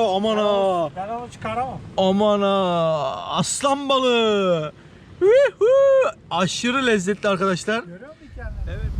Aman ha. Ben onu çıkaramam. Aman ha. Aslan balığı. Huhu. Aşırı lezzetli arkadaşlar. Görüyor musun kendini? Evet.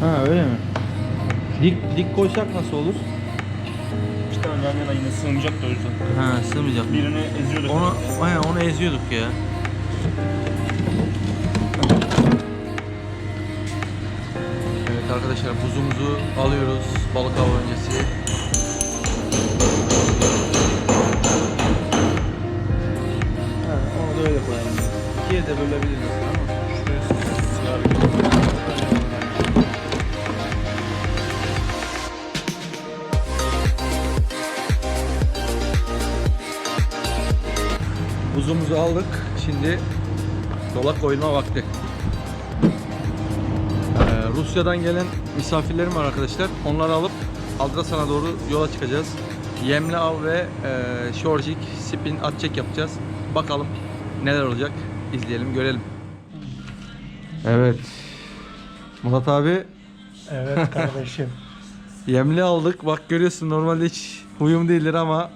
Ha öyle mi? Dik dik koysak nasıl olur? Yan yana yine sığmayacak da o yüzden. Ha sığmayacak. Birini eziyorduk. Onu aynen onu eziyorduk ya. Evet arkadaşlar buzumuzu alıyoruz balık avı öncesi. Ha, onu da öyle koyalım. İkiye de bölebiliriz Buzumuzu aldık. Şimdi yola koyulma vakti. Ee, Rusya'dan gelen misafirlerim var arkadaşlar. Onları alıp Aldrasan'a doğru yola çıkacağız. Yemli av ve e, şorjik, spin, at çek yapacağız. Bakalım neler olacak. İzleyelim, görelim. Evet. Murat abi Evet kardeşim. yemli aldık. Bak görüyorsun normalde hiç huyum değildir ama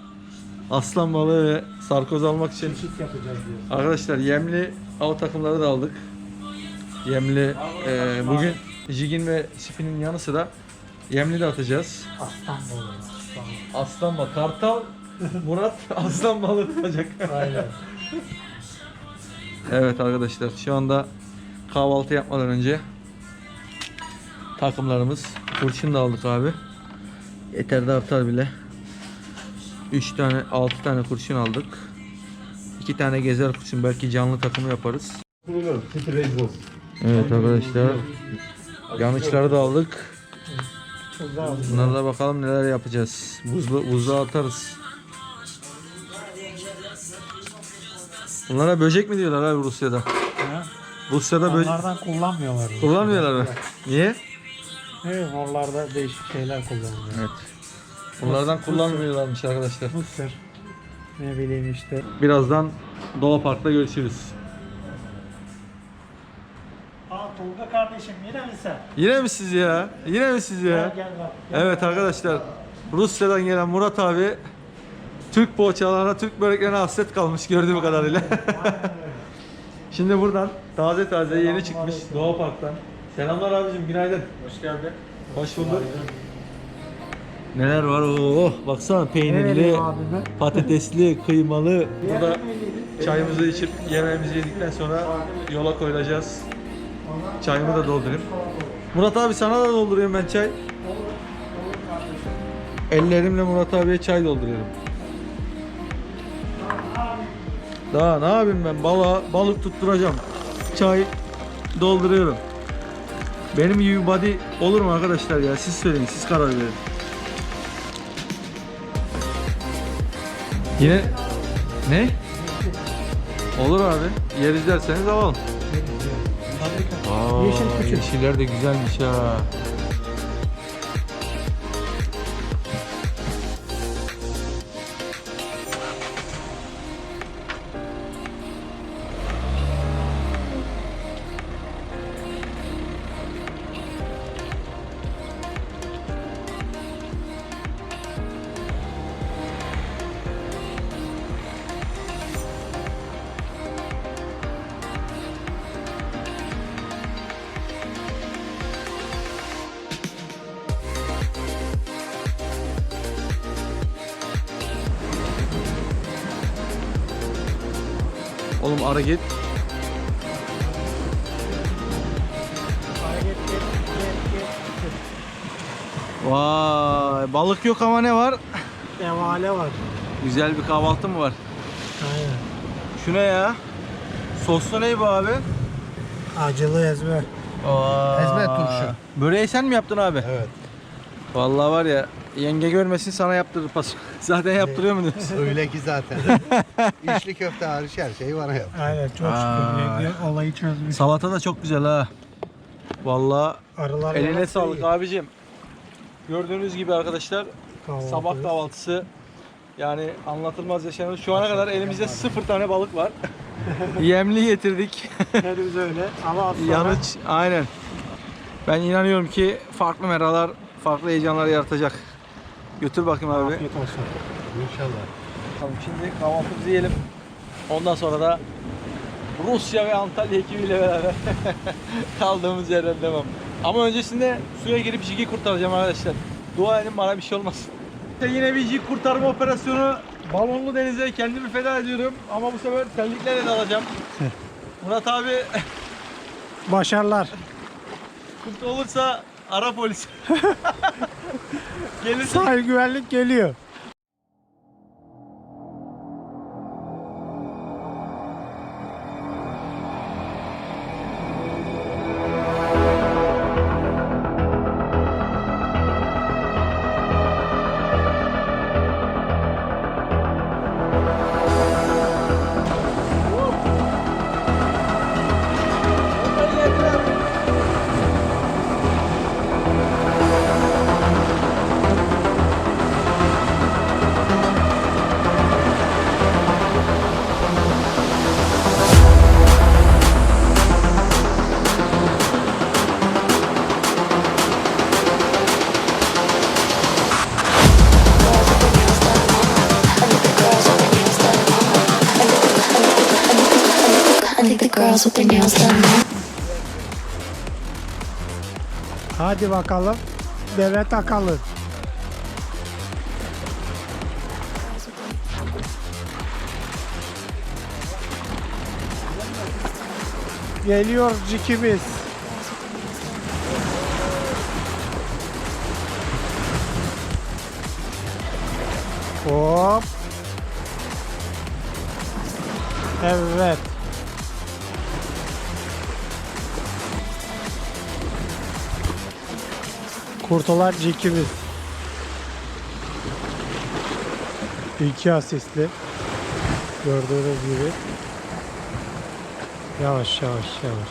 aslan balığı ve sarkoz almak için Çift yapacağız diyorsun. Arkadaşlar yemli av takımları da aldık. Yemli e, bugün jigin ve spinin yanı sıra yemli de atacağız. Aslan balığı. Aslan. Aslan balığı, kartal, Murat aslan balığı tutacak. Aynen. evet arkadaşlar şu anda kahvaltı yapmadan önce takımlarımız kurşun da aldık abi. Yeter de artar bile. 3 tane 6 tane kurşun aldık. 2 tane gezer kurşun belki canlı takımı yaparız. Evet arkadaşlar. Yanıçları da aldık. Bunlarla bakalım neler yapacağız. Buzlu buzluğa atarız. Bunlara böcek mi diyorlar abi Rusya'da? Ha? Rusya'da böcek Onlardan kullanmıyorlar. kullanmıyorlar mı? Niye? Evet oralarda değişik şeyler kullanılıyor. Evet. Bunlardan kullanmıyorlarmış arkadaşlar. Mısır. Ne bileyim işte. Birazdan Doğa Park'ta görüşürüz. Aa Tolga kardeşim yine mi sen? Yine mi siz ya? Yine mi siz ya? Gel gel bak. Gel. Evet arkadaşlar. Rusya'dan gelen Murat abi Türk poğaçalarına, Türk böreklerine hasret kalmış gördüğüm kadarıyla. Şimdi buradan taze taze yeni çıkmış Doğa Park'tan. Selamlar abicim günaydın. Hoş geldin. Hoş bulduk. Neler var oh baksana peynirli, patatesli, kıymalı. Burada çayımızı içip yemeğimizi yedikten sonra yola koyulacağız. Çayımı da doldurayım. Murat abi sana da dolduruyorum ben çay. Ellerimle Murat abiye çay dolduruyorum. Daha ne yapayım ben bala, balık tutturacağım. Çay dolduruyorum. Benim gibi body olur mu arkadaşlar ya? Siz söyleyin, siz karar verin. Yine ne? Olur abi. Yeriz derseniz alalım. Aa. Yeşiller de güzelmiş ha. Oğlum ara git. Vay balık yok ama ne var? Devale var. Güzel bir kahvaltı mı var? Aynen. Şu ne ya? Soslu ne bu abi? Acılı ezme. Aa, Ezme turşu. Böreği sen mi yaptın abi? Evet. Vallahi var ya yenge görmesin sana yaptırır pas. Zaten yaptırıyor mu diyorsun? Öyle ki zaten. İçli köfte hariç her şeyi bana yap. Aynen çok Aa. şükür. Yenge olayı çözmüş. Salata da çok güzel ha. Vallahi Arılar eline sağlık iyi. abicim. Gördüğünüz gibi arkadaşlar Kahvaltı. sabah kahvaltısı Yani anlatılmaz yaşanır. Şu ana kadar elimizde sıfır tane balık var. Yemli getirdik. Henüz öyle ama az sonra Yanıç aynen. Ben inanıyorum ki farklı meralar, farklı heyecanlar yaratacak. Götür bakayım abi. afiyet olsun. İnşallah. Tamam şimdi kahvaltımızı yiyelim. Ondan sonra da Rusya ve Antalya ekibiyle beraber kaldığımız yerden devam. Ama öncesinde suya girip jigi kurtaracağım arkadaşlar. Dua edin bana bir şey olmasın. İşte yine bir jig kurtarma operasyonu. Balonlu denize kendimi feda ediyorum. Ama bu sefer terliklerle de alacağım. Murat abi Başarılar. sıkıntı olursa ara polis. Gelirse Sahil güvenlik geliyor. Hadi bakalım. Deve takalım. Geliyor cikimiz. Hop. Evet. Kurtulan cikimiz. İki asistli. Gördüğünüz gibi. Yavaş yavaş yavaş.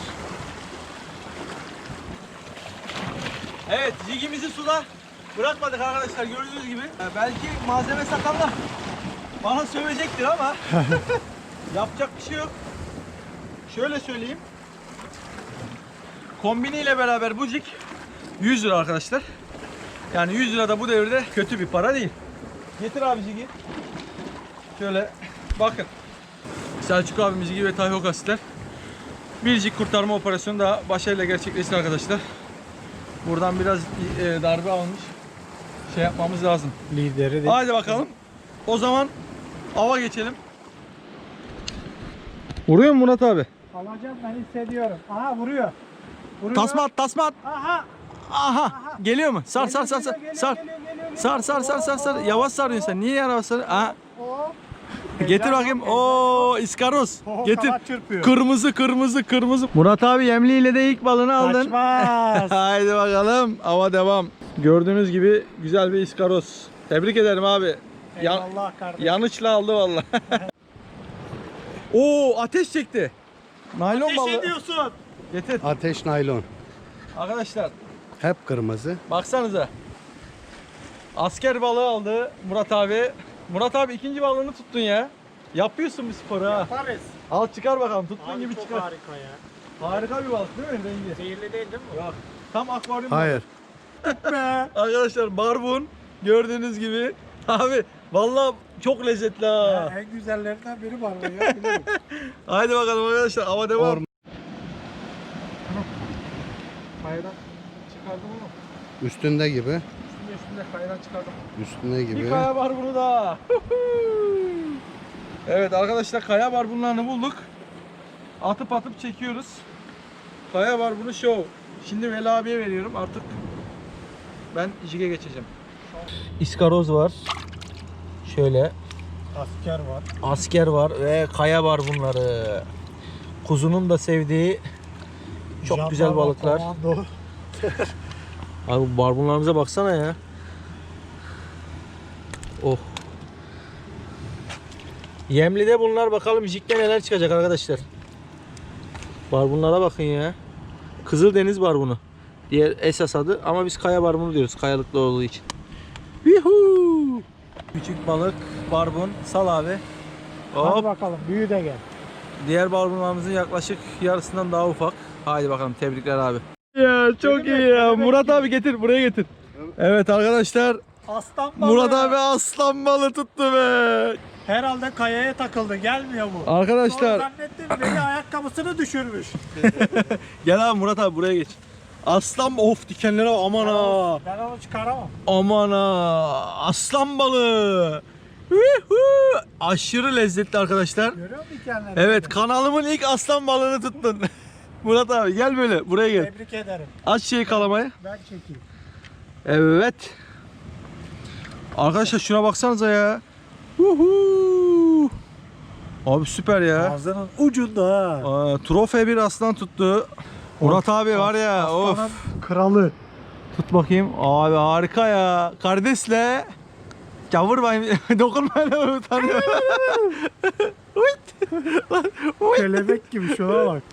Evet, jigimizi suda bırakmadık arkadaşlar gördüğünüz gibi. Ee, Belki malzeme sakallar bana sövecektir ama yapacak bir şey yok. Şöyle söyleyeyim. Kombiniyle beraber bu jig 100 lira arkadaşlar. Yani 100 lira da bu devirde kötü bir para değil. Getir abi jigi. Şöyle bakın. Selçuk abimiz jigi ve Tayho kasitler. Bir jig kurtarma operasyonu daha başarıyla gerçekleşti arkadaşlar. Buradan biraz e, darbe almış. Şey yapmamız lazım. Lideri de. Haydi bakalım. O zaman ava geçelim. Vuruyor mu Murat abi? Alacağım ben hissediyorum. Aha vuruyor. vuruyor. Tasma at, tasma at. Aha. Aha. Geliyor mu? Sar sar sar sar. Sar. Sar sar sar sar sar. Yavaş sarıyorsun sen. Niye yavaş sar? Aha. Getir bakayım. Oo iskaroz. Oho, Getir. kanat çırpıyor. Kırmızı kırmızı kırmızı. Murat abi yemliyle de ilk balını aldın. Kaçmaz. Haydi bakalım. Ava devam. Gördüğünüz gibi güzel bir iskaroz. Tebrik ederim abi. Yan, Eyvallah kardeşim. yanlışla aldı valla. Oo ateş çekti. Naylon Ateş balığı. ediyorsun. Getir. Ateş naylon. Arkadaşlar Hep kırmızı. baksanıza. Asker balığı aldı Murat abi. Murat abi ikinci balığını tuttun ya. Yapıyorsun bu sporu ha. Yaparız. Al çıkar bakalım. Tuttuğun Abi gibi çok çıkar. harika ya. Harika bir balık değil mi rengi? Zehirli değil değil mi? Yok. Tam akvaryum. Hayır. Be. Arkadaşlar barbun gördüğünüz gibi. Abi vallahi çok lezzetli ha. Ya, en güzellerinden biri var ya. biliyorum. Haydi bakalım arkadaşlar hava devam. Orman. Çıkardım onu. Üstünde gibi. Üstünde üstünde kayran çıkardım. Üstünde Bir gibi. kaya var bunu da. evet arkadaşlar kaya var bunlarını bulduk. Atıp atıp çekiyoruz. Kaya var bunu show. Şimdi Veli abiye veriyorum artık. Ben jige geçeceğim. İskaroz var. Şöyle Asker var. asker var ve kaya var bunları. Kuzunun da sevdiği çok Jandarma, güzel balıklar. komando. Abi barbunlarımıza baksana ya. Oh. Yemli'de bunlar bakalım jikte neler çıkacak arkadaşlar. Barbunlara bakın ya. Kızıldeniz barbunu. Diğer esas adı ama biz kaya barbunu diyoruz kayalıklı olduğu için. Yuhuu. Küçük balık barbun. Sal abi. Hadi Hop. bakalım büyü de gel. Diğer barbunlarımızın yaklaşık yarısından daha ufak. Haydi bakalım tebrikler abi. Ya çok iyi ya. Murat abi getir buraya getir. Evet arkadaşlar Aslan balığı. Murat abi aslan balı tuttu be. Herhalde kayaya takıldı gelmiyor bu. Sonra Arkadaşlar zannettim beni ayakkabısını düşürmüş. gel abi Murat abi buraya geç. Aslan of dikenlere bak, aman ha. Ben onu çıkaramam. Aman ha. Aslan balığı. Yuhu! Aşırı lezzetli arkadaşlar. Görüyor musun dikenleri? Evet kanalımın ilk aslan balığını tuttun. Murat abi gel böyle buraya gel. Tebrik ederim. Aç şey kalamayı. Ben çekeyim. Evet. Arkadaşlar şuna baksanıza ya. Uhu. Abi süper ya. Ağzının ucunda ha. Aa, trofe bir aslan tuttu. Murat abi var ya. Of. Aslanın kralı. Tut bakayım. Abi harika ya. Kardeşle. Gavur bayım. Dokunmayın utanıyor. Uyt. Lan, uyt. Kelebek gibi şuna bak.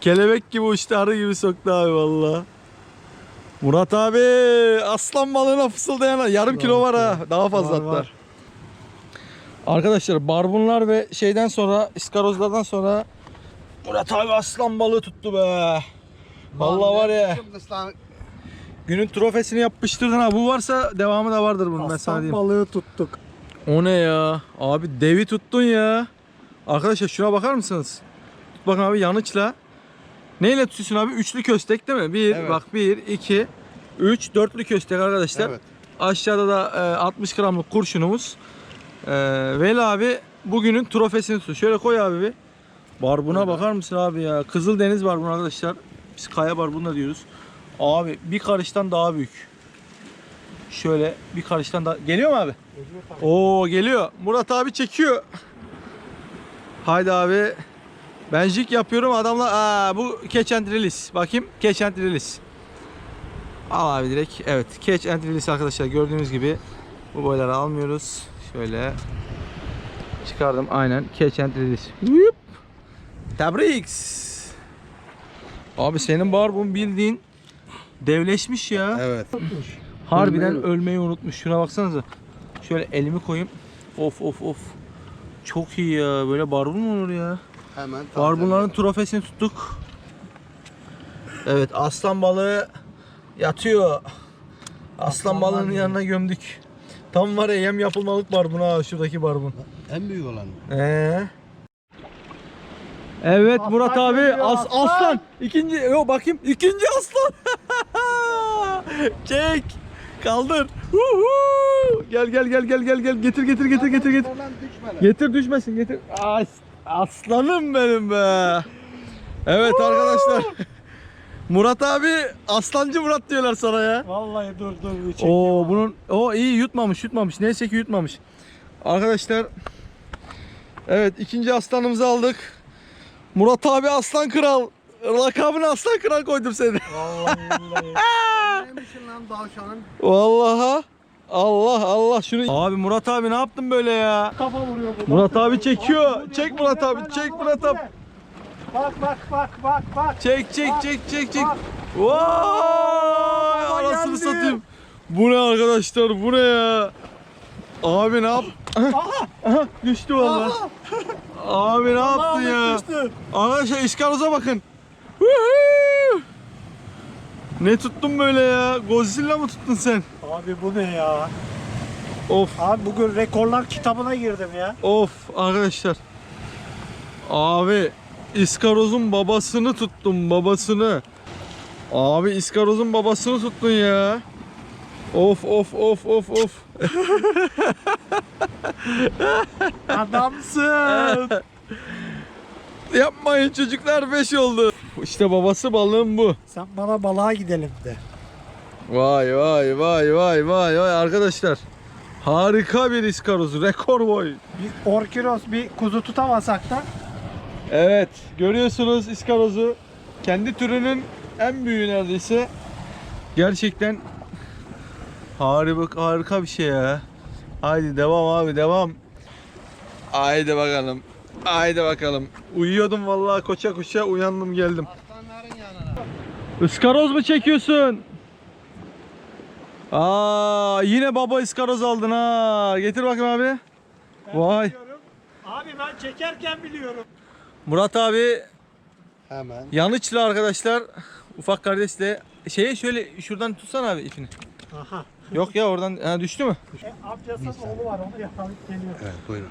Kelebek gibi uçtu arı gibi soktu abi valla. Murat abi aslan balığına fısıldayan yarım kilo var ha. Daha fazla Var, hatta. var. Arkadaşlar barbunlar ve şeyden sonra iskarozlardan sonra Murat abi aslan balığı tuttu be. Vallahi var ya günün trofesini yapıştırdın ha. Bu varsa devamı da vardır bunun ben sana Aslan diyeyim. balığı tuttuk. O ne ya? Abi devi tuttun ya. Arkadaşlar şuna bakar mısınız? Tut bakın abi yanıçla. Neyle tutuyorsun abi? Üçlü köstek değil mi? Bir, Evet. bak bir, iki, üç, dörtlü köstek arkadaşlar. Evet. Aşağıda da e, 60 gramlık kurşunumuz. E, Veli abi bugünün trofesini tutuyor. Şöyle koy abi bir. Barbuna bakar mısın abi ya? Kızıldeniz barbun arkadaşlar. Biz kaya barbunu da diyoruz. Abi bir karıştan daha büyük. Şöyle bir karıştan daha... Geliyor mu abi? Oo geliyor. Murat abi çekiyor. Haydi abi. Ben jig yapıyorum adamla aa bu catch and release. Bakayım catch and release. Al abi direkt. Evet catch and release arkadaşlar gördüğünüz gibi bu boyları almıyoruz. Şöyle çıkardım aynen catch and release. Hüp. Tebrik. Abi senin barbun bildiğin devleşmiş ya. Evet. Harbiden Ölmeyi- ölmeyi unutmuş. Şuna baksanıza. Şöyle elimi koyayım. Of of of. Çok iyi ya. Böyle barbun mu olur ya? Hemen Barbunların trofesini tuttuk. Evet aslan balığı yatıyor. Aslan balığının yanına gömdük. Tam var ya yem yapılmalık barbun ha şuradaki barbun. En büyük olan. Ee. Evet Aslan Murat abi geliyor, as, aslan. aslan. İkinci yo bakayım ikinci aslan. Çek. Kaldır. Huhu. Gel gel gel gel gel gel getir getir getir getir getir. Getir düşmesin getir. As, aslanım benim be. Evet arkadaşlar. Murat abi aslancı Murat diyorlar sana ya. Vallahi dur dur bir çekeyim. Oo abi. bunun o iyi yutmamış yutmamış. Neyse ki yutmamış. Arkadaşlar Evet ikinci aslanımızı aldık. Murat abi aslan kral. Lakabını aslan kral koydum seni. Vallahi billahi. Neymişin lan tavşanın? Vallahi. Allah Allah şunu. Abi Murat abi ne yaptın böyle ya? Kafa vuruyor bu. Murat Bak, abi çekiyor. Çek Murat abi, çek Murat abi. Bak bak bak bak bak. Çek çek Bak, çek çek çek. Vay anasını geldi. satayım. Bu ne arkadaşlar bu ne ya? Abi ne yap? Aha. Aha düştü vallahi. Abi ne yaptın ya? Düştü. Arkadaşlar iskaloza bakın. Woohoo! Ne tuttun böyle ya? Godzilla mı tuttun sen? Abi bu ne ya? Of Abi bugün rekorlar kitabına girdim ya. of arkadaşlar. Abi iskarozun babasını tuttum babasını. Abi iskarozun babasını tuttun ya. Of of of of of. Adamsın. Yapmayın çocuklar 5 oldu. İşte babası balığın bu. Sen bana balığa gidelim de. Vay vay vay vay vay vay arkadaşlar. Harika bir iskaroz. Rekor boy. Bir orkinos bir kuzu tutamasak da Evet görüyorsunuz iskarozu. Kendi türünün en büyüğü neredeyse. Gerçekten harika, harika bir şey ya. Haydi devam abi devam. Haydi bakalım. Haydi bakalım. Uyuyordum vallahi koça koça uyandım geldim. Aslanların yanına. Iskaroz mu çekiyorsun? Aa yine baba iskaroz aldın ha. Getir bakayım abi. Vay. Abi ben çekerken biliyorum. Murat abi Hemen. Yanıçlı arkadaşlar. Ufak kardeşle şeye şöyle şuradan tutsana abi ipini. Aha. Yok ya oradan ha, düştü mü? E, amcasının oğlu var onu yakalayıp geliyor. Evet buyurun.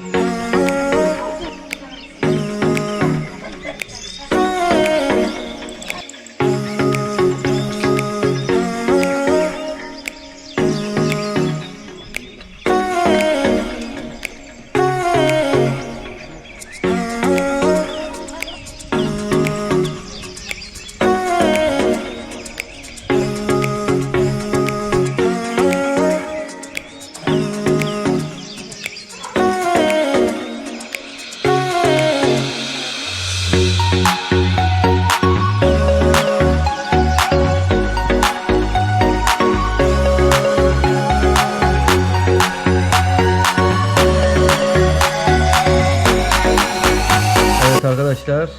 Evet arkadaşlar.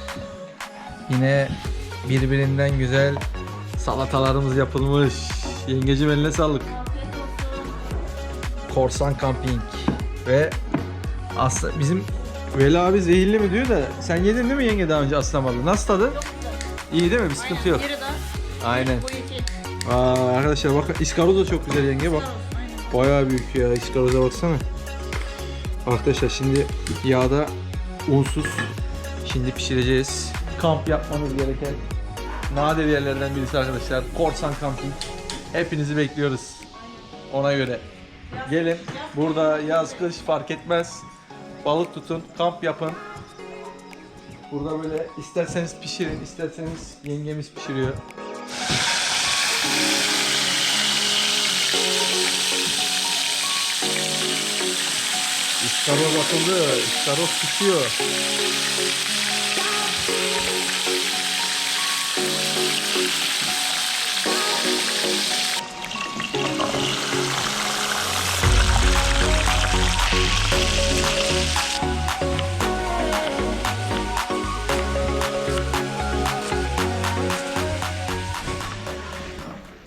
Yine birbirinden güzel salatalarımız yapılmış. Yengecim eline sağlık. Korsan Camping ve aslında bizim Veli abi zehirli mi diyor da sen yedin değil mi yenge daha önce aslan balığı? Nasıl tadı? İyi değil mi? Bir sıkıntı yok. Aynen. Aa, arkadaşlar bakın iskaroz da çok güzel yenge bak. Bayağı büyük ya iskaroza baksana. Arkadaşlar şimdi yağda unsuz şimdi pişireceğiz. Kamp yapmanız gereken nadir yerlerden birisi arkadaşlar. Korsan Camping. Hepinizi bekliyoruz. Ona göre. Gelin. Burada yaz kış fark etmez. Balık tutun, kamp yapın. Burada böyle isterseniz pişirin, isterseniz yengemiz pişiriyor. İskaroz atıldı, iskaroz pişiyor.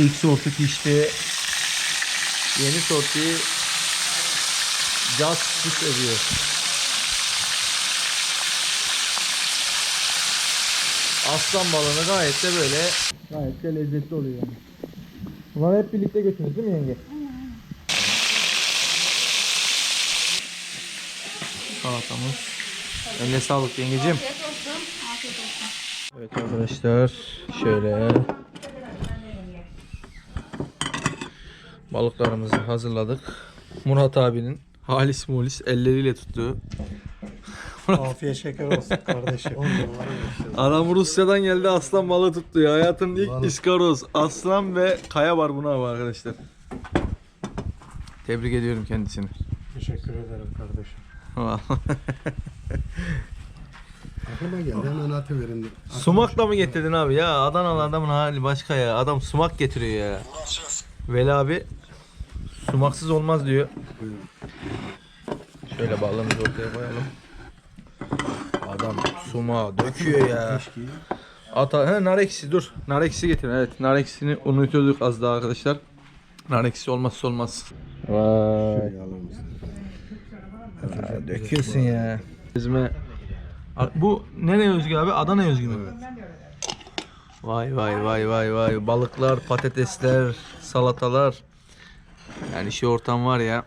İlk sortu pişti. Yeni sortu Just pis ediyor. Aslan balığını gayet de böyle gayet de lezzetli oluyor yani. Bunları hep birlikte götürürüz değil mi yenge? Salatamız. Eline sağlık yengecim. Evet arkadaşlar şöyle balıklarımızı hazırladık. Murat abinin halis mulis elleriyle tuttuğu. Afiyet şeker olsun kardeşim. Adam Rusya'dan geldi aslan balığı tuttu ya. Hayatının ilk Balık. iskaroz. Aslan ve kaya var buna abi arkadaşlar. Tebrik ediyorum kendisini. Teşekkür ederim kardeşim. Aklıma geldi hemen atıverin. Sumakla mı getirdin abi ya? Adanalı adamın hali başka ya. Adam sumak getiriyor ya. Veli abi sumaksız olmaz diyor. Buyurun. Şöyle balığımızı ortaya koyalım. Adam sumağı döküyor ya. Ata, he, nar ekşisi dur. Nar ekşisi getir. Evet nar ekşisini unutuyorduk az daha arkadaşlar. Nar ekşisi olmazsa olmaz. Vay. Mısın? Döküyorsun ya. Ezme. Bu nereye özgü abi? Adana özgü mü? Vay vay vay vay vay. Balıklar, patatesler, salatalar. Yani şu ortam var ya.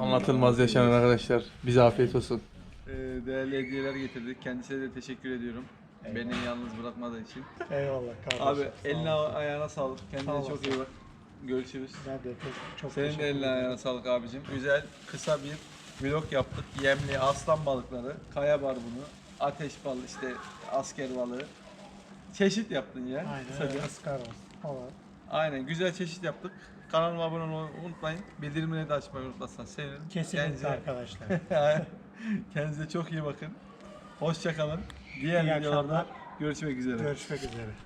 Anlatılmaz yaşanan arkadaşlar. Bize afiyet olsun. Ee, değerli hediyeler getirdik. Kendisine de teşekkür ediyorum. Beni yalnız bırakmadığı için. Eyvallah kardeşim. Abi Sağ eline ayağına sağlık. Kendine Sağ çok iyi bak. Görüşürüz. Ben de çok, çok Senin de eline ayağına sağlık abicim. Güzel, kısa bir vlog yaptık. Yemli aslan balıkları, kaya var bunu, ateş balığı işte asker balığı. Çeşit yaptın ya. Aynen kısaca. falan. Aynen güzel çeşit yaptık. Kanalıma abone olmayı unutmayın. Bildirimleri de açmayı unutmazsanız sevinirim. Kesinlikle Kendinize- arkadaşlar. Kendinize çok iyi bakın. Hoşça kalın. Diğer İyi videolarda akşamlar. görüşmek üzere. Görüşmek üzere.